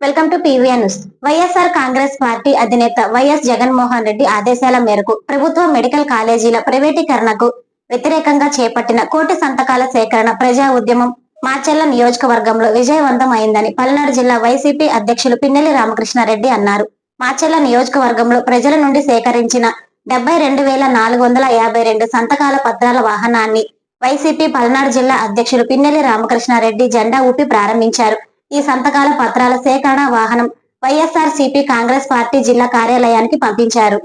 Welcome to PVN news YSR Congress party అధినేత YS Jaganmohan Reddy ఆదేశాల మేరకు ప్రభుత్వ మెడికల్ కాలేజీల ప్రైవేటీకరణకు వ్యతిరేకంగా చేపట్టిన కోటి సంతకాల సేకరణ ప్రజా ఉద్యమం మార్చెల్ల నియోజకవర్గంలో విజయవంతం అయిందని పల్నాడు జిల్లా వైసీపీ అధ్యక్షులు పిన్నెల్లి రామకృష్ణారెడ్డి అన్నారు. మార్చెల్ల నియోజకవర్గంలో ప్రజల నుండి సేకరించిన డెబ్బై రెండు వేల నాలుగు వందల యాభై రెండు సంతకాల పత్రాల వాహనాన్ని వైసీపీ పల్నాడు జిల్లా అధ్యక్షులు పిన్నెల్లి రామకృష్ణారెడ్డి జెండా ఊపి ప్రారంభించారు. ఈ సంతకాల పత్రాల సేకరణ వాహనం వైఎస్ఆర్ సిపి కాంగ్రెస్ పార్టీ జిల్లా కార్యాలయానికి పంపించారు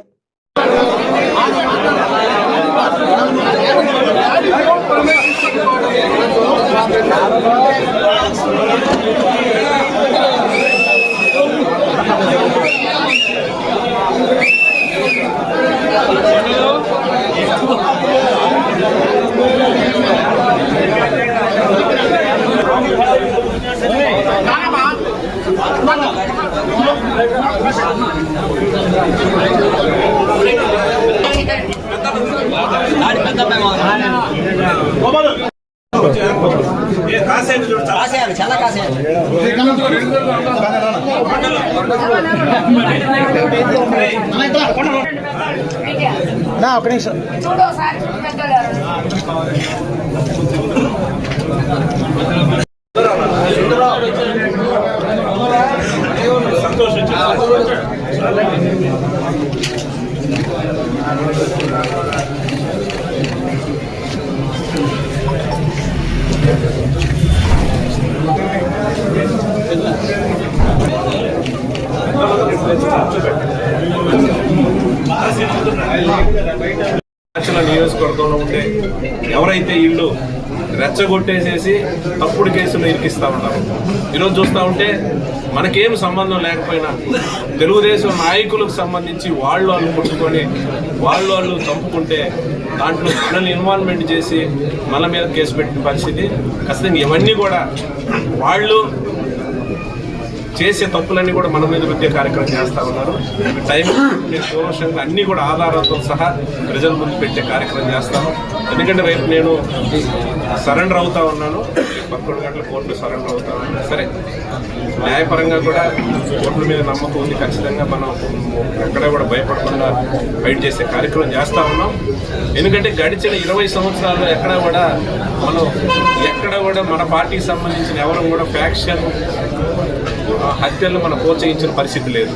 ఏ కాసేపు చూడు చాలా కాసేయాలి చాలా కాసేయాలి. ఒక నిమిషం. సంతోషం ఎవరైతే ఇల్లు రెచ్చగొట్టేసేసి తప్పుడు కేసులు ఇరికిస్తూ ఉన్నారు ఈరోజు చూస్తూ ఉంటే మనకేం సంబంధం లేకపోయినా తెలుగుదేశం నాయకులకు సంబంధించి వాళ్ళు వాళ్ళు కొట్టుకొని వాళ్ళు వాళ్ళు చంపుకుంటే దాంట్లో మనల్ని ఇన్వాల్వ్మెంట్ చేసి మన మీద కేసు పెట్టిన పరిస్థితి ఖచ్చితంగా ఇవన్నీ కూడా వాళ్ళు చేసే తప్పులన్నీ కూడా మన మీద విద్య కార్యక్రమం చేస్తూ ఉన్నారు టైం దూరదర్శనంగా అన్నీ కూడా ఆధారాలతో సహా ప్రజల ముందు పెట్టే కార్యక్రమం చేస్తాము ఎందుకంటే రేపు నేను సరెండర్ అవుతా ఉన్నాను. పదకొండు గంటల కోర్టులో సరెండర్ అవుతా ఉన్నాను. సరే. న్యాయపరంగా కూడా కోర్టుల మీద నమ్మకం ఉంది. ఖచ్చితంగా మనం ఎక్కడ కూడా భయపడకుండా ఫైట్ చేసే కార్యక్రమం చేస్తా ఉన్నాం. ఎందుకంటే గడిచిన ఇరవై సంవత్సరాల్లో ఎక్కడ కూడా మనం ఎక్కడ కూడా మన పార్టీకి సంబంధించిన ఎవరు కూడా ఫ్యాక్షన్ హత్యలను మనం ప్రోత్సహించిన పరిస్థితి లేదు.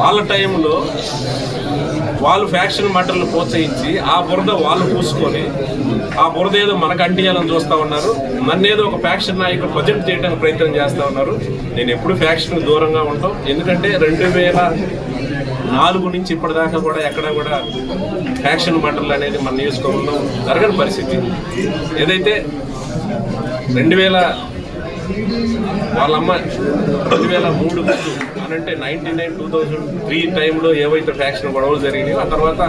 వాళ్ళ టైంలో వాళ్ళు ఫ్యాక్షన్ మటర్లు ప్రోత్సహించి ఆ బురద వాళ్ళు పూసుకొని ఆ బురద ఏదో మనకు అంటియాలని చూస్తూ ఉన్నారు. నన్నేదో ఏదో ఒక ఫ్యాక్షన్ నాయకుడు ప్రొజెక్ట్ చేయడానికి ప్రయత్నం చేస్తూ ఉన్నారు. నేను ఎప్పుడు ఫ్యాక్షన్ దూరంగా ఉంటాం ఎందుకంటే రెండు వేల నాలుగు నుంచి ఇప్పటిదాకా కూడా ఎక్కడ కూడా ఫ్యాక్షన్ మటర్లు అనేది మన నియోజకవర్గంలో జరగని పరిస్థితి. ఏదైతే రెండు వేల వాళ్ళ అమ్మ రెండు వేల మూడు అంటే ninety nine two thousand three టైంలో ఏవైతే ఫ్యాక్షన్ గొడవలు జరిగినాయి ఆ తర్వాత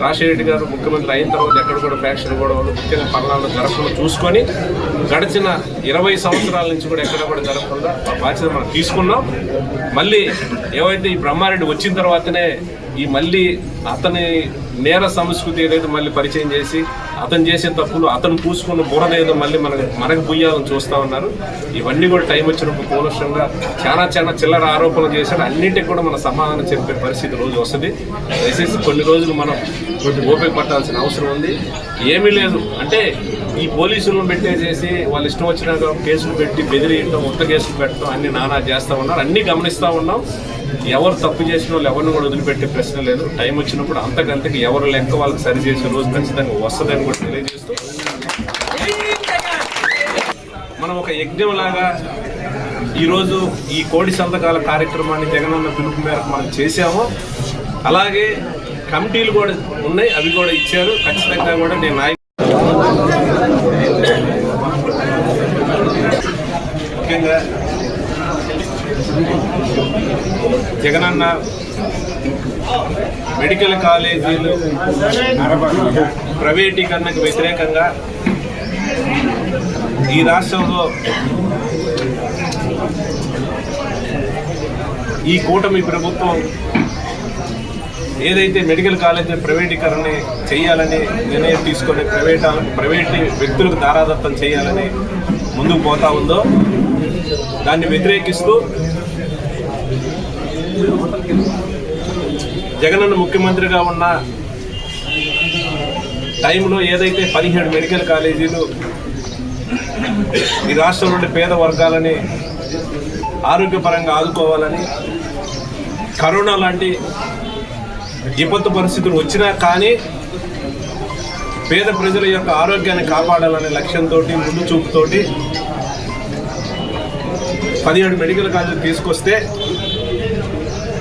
రాజశేఖర గారు ముఖ్యమంత్రి అయిన తర్వాత ఎక్కడ కూడా ఫ్యాక్షన్ గొడవలు ముఖ్యంగా పల్నాడు జరగకుండా చూసుకొని గడిచిన ఇరవై సంవత్సరాల నుంచి కూడా ఎక్కడ కూడా జరగకుండా ఆ బాధ్యత మనం తీసుకున్నాం. మళ్ళీ ఏవైతే ఈ బ్రహ్మారెడ్డి వచ్చిన తర్వాతనే ఈ మళ్ళీ అతని నేర సంస్కృతి ఏదైతే మళ్ళీ పరిచయం చేసి అతను చేసే తప్పులు అతను పూసుకున్న బురద మళ్ళీ మనకు మనకు పుయ్యాలని చూస్తూ ఉన్నారు. ఇవన్నీ కూడా టైం వచ్చినప్పుడు కూలక్షంగా చాలా చాలా చిల్లర ఆరోపణలు చేశాడు అన్నింటికి కూడా మన సమాధానం చెప్పే పరిస్థితి రోజు వస్తుంది. దయచేసి కొన్ని రోజులు మనం ఓపిక పట్టాల్సిన అవసరం ఉంది. ఏమీ లేదు. అంటే ఈ పోలీసులను పెట్టేసేసి వాళ్ళు ఇష్టం వచ్చిన కేసులు పెట్టి బెదిరియటం ఉత్త కేసులు పెట్టడం అన్ని నానా చేస్తూ ఉన్నారు. అన్ని గమనిస్తూ ఉన్నాం. ఎవరు తప్పు చేసిన వాళ్ళు ఎవరిని కూడా వదిలిపెట్టే ప్రశ్న లేదు. టైం వచ్చినప్పుడు అంతకంతకి ఎవరు లెక్క వాళ్ళకి సరి చేసే రోజు ఖచ్చితంగా వస్తుందని కూడా తెలియజేస్తూ మనం ఒక యజ్ఞం లాగా ఈరోజు ఈ కోడి సంతకాల కార్యక్రమాన్ని జగనన్న పిలుపు మేరకు మనం చేశాము. అలాగే కమిటీలు కూడా ఉన్నాయి అవి కూడా ఇచ్చారు. ఖచ్చితంగా కూడా నేను నాయకు ముఖ్యంగా జగనన్న మెడికల్ కాలేజీలు ప్రైవేటీకరణకు వ్యతిరేకంగా ఈ రాష్ట్రంలో ఈ కూటమి ప్రభుత్వం ఏదైతే మెడికల్ కాలేజ్ ప్రైవేటీకరణ చేయాలని నిర్ణయం తీసుకొని ప్రైవేట్ ప్రైవేట్ వ్యక్తులకు దారాదత్తం చేయాలని ముందుకు పోతా ఉందో దాన్ని వ్యతిరేకిస్తూ జగనన్న ముఖ్యమంత్రిగా ఉన్న టైంలో ఏదైతే పదిహేడు మెడికల్ కాలేజీలు ఈ రాష్ట్రంలోని పేద వర్గాలని ఆరోగ్యపరంగా ఆదుకోవాలని కరోనా లాంటి విపత్తు పరిస్థితులు వచ్చినా కానీ పేద ప్రజల యొక్క ఆరోగ్యాన్ని కాపాడాలనే లక్ష్యంతో ముందు చూపుతోటి పదిహేడు మెడికల్ కాలేజీలు తీసుకొస్తే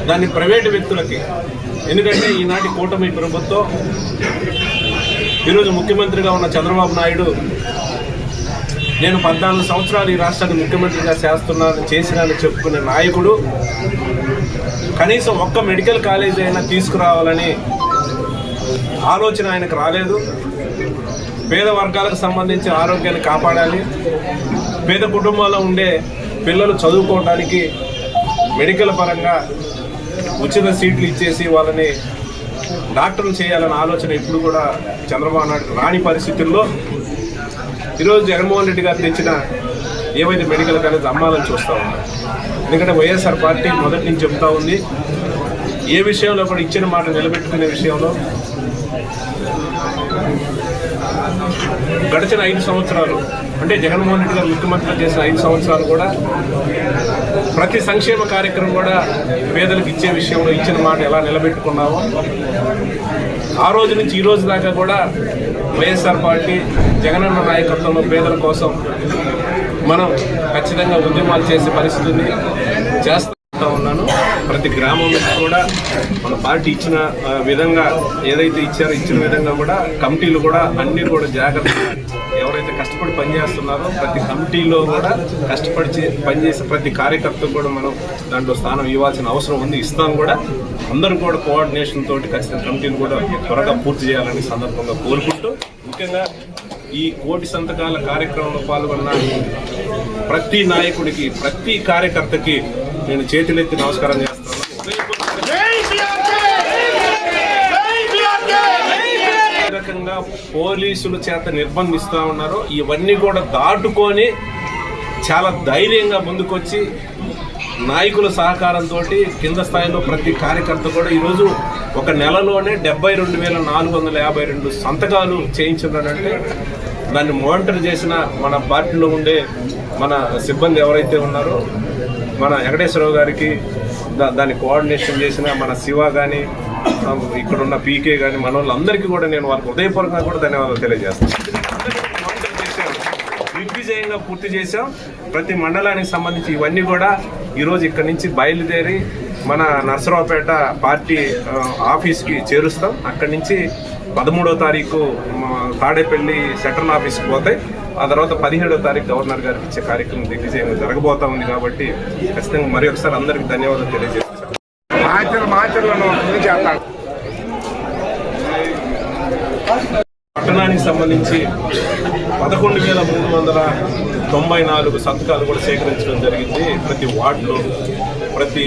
దాన్ని ప్రైవేటు వ్యక్తులకి. ఎందుకంటే ఈనాటి కూటమి ప్రభుత్వం ఈరోజు ముఖ్యమంత్రిగా ఉన్న చంద్రబాబు నాయుడు నేను పద్నాలుగు సంవత్సరాలు ఈ రాష్ట్రాన్ని ముఖ్యమంత్రిగా చేస్తున్నాను చేసినానని చెప్పుకునే నాయకుడు కనీసం ఒక్క మెడికల్ కాలేజ్ అయినా తీసుకురావాలని ఆలోచన ఆయనకు రాలేదు. పేద వర్గాలకు సంబంధించి ఆరోగ్యాన్ని కాపాడాలి. పేద కుటుంబాల్లో ఉండే పిల్లలు చదువుకోవడానికి మెడికల్ పరంగా ఉచిత సీట్లు ఇచ్చేసి వాళ్ళని డాక్టర్లు చేయాలన్న ఆలోచన ఇప్పుడు కూడా చంద్రబాబు నాయుడు రాని పరిస్థితుల్లో ఈరోజు జగన్మోహన్ రెడ్డి గారు తెచ్చిన ఏవైతే మెడికల్ కాలేజ్ అమ్మాలని చూస్తూ ఉన్నారు. ఎందుకంటే వైఎస్ఆర్ పార్టీ మొదటి నుంచి చెప్తా ఉంది ఏ విషయంలో కూడా ఇచ్చిన మాట నిలబెట్టుకునే విషయంలో గడిచిన ఐదు సంవత్సరాలు అంటే జగన్మోహన్ రెడ్డి గారు ముఖ్యమంత్రి చేసిన ఐదు సంవత్సరాలు కూడా ప్రతి సంక్షేమ కార్యక్రమం కూడా పేదలకు ఇచ్చే విషయంలో ఇచ్చిన మాట ఎలా నిలబెట్టుకున్నామో ఆ రోజు నుంచి ఈ రోజు దాకా కూడా వైఎస్ఆర్ పార్టీ జగనన్న నాయకత్వంలో పేదల కోసం మనం ఖచ్చితంగా ఉద్యమాలు చేసే పరిస్థితిని చేస్తూ ఉన్నాను. ప్రతి గ్రామం కూడా మన పార్టీ ఇచ్చిన విధంగా ఏదైతే ఇచ్చారో ఇచ్చిన విధంగా కూడా కమిటీలు కూడా అన్ని కూడా జాగ్రత్తగా ఎవరైతే కష్టపడి పనిచేస్తున్నారో ప్రతి కమిటీలో కూడా కష్టపడి పనిచేసే ప్రతి కార్యకర్తకు కూడా మనం దాంట్లో స్థానం ఇవ్వాల్సిన అవసరం ఉంది. ఇస్తాం కూడా. అందరూ కూడా కోఆర్డినేషన్ తోటి ఖచ్చితంగా కమిటీని కూడా త్వరగా పూర్తి చేయాలని సందర్భంగా కోరుకుంటూ ముఖ్యంగా ఈ కోటి సంతకాల కార్యక్రమంలో పాల్గొన్న ప్రతి నాయకుడికి ప్రతి కార్యకర్తకి నేను చేతులెత్తి నమస్కారం చేస్తున్నాను ఏ రకంగా పోలీసుల చేత నిర్బంధిస్తూ ఉన్నారో ఇవన్నీ కూడా దాటుకొని చాలా ధైర్యంగా ముందుకొచ్చి నాయకుల సహకారంతో కింద స్థాయిలో ప్రతి కార్యకర్త కూడా ఈరోజు ఒక నెలలోనే డెబ్బై రెండు వేల నాలుగు వందల యాభై రెండు సంతకాలు చేయించున్నాడంటే దాన్ని మానిటర్ చేసిన మన పార్టీలో ఉండే మన సిబ్బంది ఎవరైతే ఉన్నారో మన వెంకటేశ్వరరావు గారికి దాన్ని కోఆర్డినేషన్ చేసిన మన శివ కానీ ఇక్కడ ఉన్న పీకే కానీ మన వాళ్ళందరికీ కూడా నేను వారికి హృదయపూర్వకంగా కూడా ధన్యవాదాలు తెలియజేస్తాను. దిగ్విజయంగా పూర్తి చేశాం. ప్రతి మండలానికి సంబంధించి ఇవన్నీ కూడా ఈరోజు ఇక్కడ నుంచి బయలుదేరి మన నర్సరావుపేట పార్టీ ఆఫీస్కి చేరుస్తాం. అక్కడి నుంచి పదమూడో తారీఖు తాడేపల్లి సెంట్రల్ ఆఫీస్కి పోతాయి. ఆ తర్వాత పదిహేడో తారీఖు గవర్నర్ గారికి ఇచ్చే కార్యక్రమం దిగ్విజయంగా జరగబోతా ఉంది కాబట్టి ఖచ్చితంగా మరి ఒకసారి అందరికీ ధన్యవాదాలు తెలియజేస్తాం మాచర్లు మాచర్లను చేస్తాను పట్టణానికి సంబంధించి పదకొండు వేల మూడు వందల తొంభై నాలుగు సంతకాలు కూడా సేకరించడం జరిగింది. ప్రతి వార్డులో ప్రతి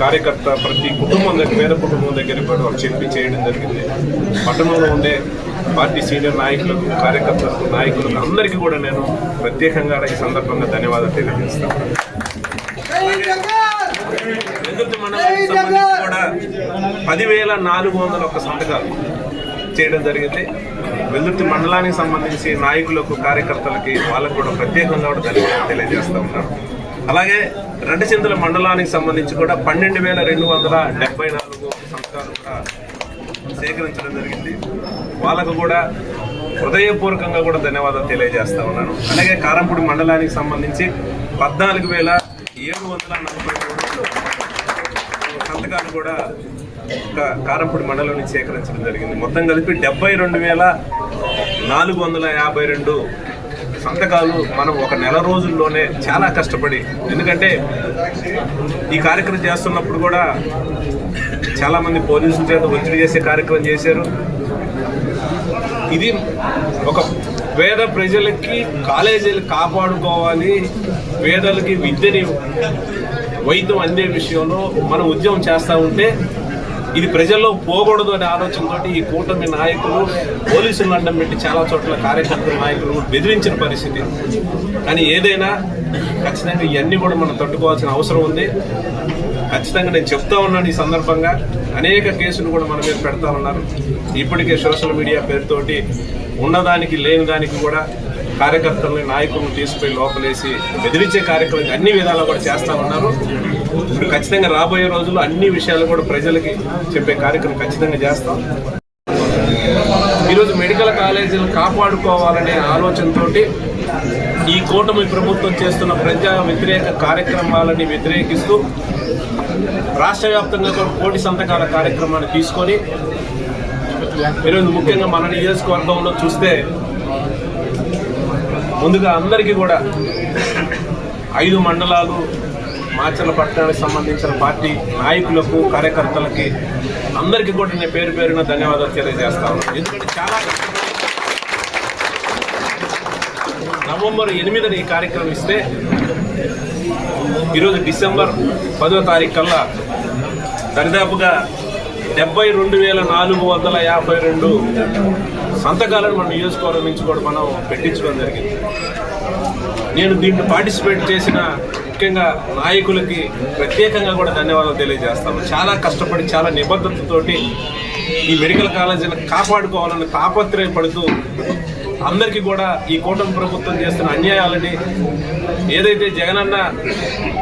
కార్యకర్త ప్రతి కుటుంబం దగ్గర పేద కుటుంబం దగ్గర కూడా చెప్పి చేయడం జరిగింది. పట్టణంలో ఉండే పార్టీ సీనియర్ నాయకులకు కార్యకర్తలకు నాయకులకు అందరికీ కూడా నేను ప్రత్యేకంగా ఈ సందర్భంగా ధన్యవాదాలు తెలియజేస్తాను. కూడా పదివేల నాలుగు వందల ఒక్క సంతకాలు చేయడం జరిగింది. వెల్లుర్తి మండలానికి సంబంధించి నాయకులకు కార్యకర్తలకి వాళ్ళకు కూడా ప్రత్యేకంగా కూడా ధన్యవాదాలు తెలియజేస్తూ ఉన్నాను. అలాగే రెడ్డచింతల మండలానికి సంబంధించి కూడా పన్నెండు వేల రెండు వందల డెబ్బై నాలుగు సంతకాలు కూడా సేకరించడం జరిగింది. వాళ్ళకు కూడా హృదయపూర్వకంగా కూడా ధన్యవాదాలు తెలియజేస్తా ఉన్నాను. అలాగే కారంపూడి మండలానికి సంబంధించి పద్నాలుగు వేల ఏడు వందల నలభై మూడు సంతకాలు కూడా ఒక కారంపూడి మండలం నుంచి సేకరించడం జరిగింది. మొత్తం కలిపి డెబ్బై రెండు వేల నాలుగు వందల యాభై రెండు సంతకాలు మనం ఒక నెల రోజుల్లోనే చాలా కష్టపడి ఎందుకంటే ఈ కార్యక్రమం చేస్తున్నప్పుడు కూడా చాలామంది పోలీసుల చేత ఒత్తిడి చేసే కార్యక్రమం చేశారు. ఇది ఒక పేద ప్రజలకి కాలేజీలు కాపాడుకోవాలి పేదలకి విద్యని వైద్యం అందే విషయంలో మనం ఉద్యమం చేస్తూ ఉంటే ఇది ప్రజల్లో పోకూడదు అనే ఆలోచనతో ఈ కూటమి నాయకులు పోలీసులు అడ్డం పెట్టి చాలా చోట్ల కార్యకర్తల నాయకులు బెదిరించిన పరిస్థితి. కానీ ఏదైనా ఖచ్చితంగా ఇవన్నీ కూడా మనం తట్టుకోవాల్సిన అవసరం ఉంది. ఖచ్చితంగా నేను చెప్తా ఉన్నాను ఈ సందర్భంగా. అనేక కేసులు కూడా మన మీద పెడతా ఉన్నారు. ఇప్పటికే సోషల్ మీడియా పేరుతోటి ఉన్నదానికి లేని దానికి కూడా కార్యకర్తలని నాయకులను తీసుకుపోయి లోపలేసి బెదిరించే కార్యక్రమం అన్ని విధాలు కూడా చేస్తా ఉన్నారు. ఇప్పుడు ఖచ్చితంగా రాబోయే రోజుల్లో అన్ని విషయాలు కూడా ప్రజలకి చెప్పే కార్యక్రమం ఖచ్చితంగా చేస్తాం. ఈరోజు మెడికల్ కాలేజీలు కాపాడుకోవాలనే ఆలోచనతోటి ఈ కూటమి ప్రభుత్వం చేస్తున్న ప్రజా వ్యతిరేక కార్యక్రమాలని వ్యతిరేకిస్తూ రాష్ట్ర వ్యాప్తంగా కూడా కోటి సంతకాల కార్యక్రమాన్ని తీసుకొని ఈరోజు ముఖ్యంగా మన నియోజకవర్గంలో చూస్తే ముందుగా అందరికీ కూడా ఐదు మండలాలు మాచర్ల పట్టణానికి సంబంధించిన పార్టీ నాయకులకు కార్యకర్తలకి అందరికీ కూడా నేను పేరు పేరున ధన్యవాదాలు తెలియజేస్తా ఉన్నాను. ఎందుకంటే చాలా కష్టపడి నవంబర్ ఎనిమిదిన ఈ కార్యక్రమం ఇస్తే ఈరోజు డిసెంబర్ పదో తారీఖు కల్లా దరిదాపుగా డెబ్బై రెండు వేల నాలుగు వందల యాభై రెండు సంతకాలను మన నియోజకవర్గం నుంచి కూడా మనం పెట్టించడం జరిగింది. నేను దీంట్లో పార్టిసిపేట్ చేసిన ముఖ్యంగా నాయకులకి ప్రత్యేకంగా కూడా ధన్యవాదాలు తెలియజేస్తాను. చాలా కష్టపడి చాలా నిబద్ధతతోటి ఈ మెడికల్ కాలేజీని కాపాడుకోవాలని తాపత్రయపడుతూ అందరికీ కూడా ఈ కూటమి ప్రభుత్వం చేస్తున్న అన్యాయాలని ఏదైతే జగనన్న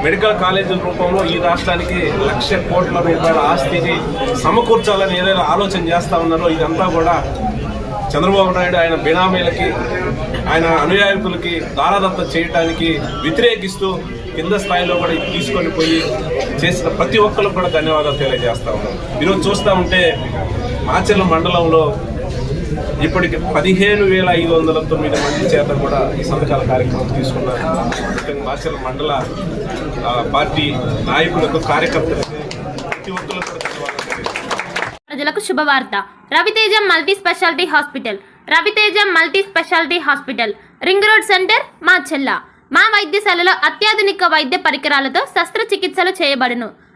మెడికల్ కాలేజీల రూపంలో ఈ రాష్ట్రానికి లక్ష కోట్ల రూపాయల ఆస్తిని సమకూర్చాలని ఏదైనా ఆలోచన చేస్తా ఉన్నారో ఇదంతా కూడా చంద్రబాబు నాయుడు ఆయన బినామీలకి ఆయన అనుయాయకులకి దారాదత్తం చేయడానికి వ్యతిరేకిస్తూ కింద స్థాయిలో కూడా ఇది తీసుకొని పోయి చేసిన ప్రతి ఒక్కరికి కూడా ధన్యవాదాలు తెలియజేస్తా ఉన్నాం. ఈరోజు చూస్తూ ఉంటే మాచర్ల మండలంలో ఇప్పటికి పదిహేను వేల ఐదు వందల తొమ్మిది మంది చేత కూడా ఈ సంతకాల కార్యక్రమం తీసుకున్నారు. ముఖ్యంగా మాచర్ల మండల పార్టీ నాయకులకు కార్యకర్తలకు ప్రతి ఒక్కరికి ప్రజలకు శుభవార్త. Raviteja multi speciality hospital. Raviteja multi speciality hospital. Ring road centre మా చెల్ల మా వైద్యశాలలో అత్యాధునిక వైద్య పరికరాలతో శస్త్రచికిత్సలు చేయబడును.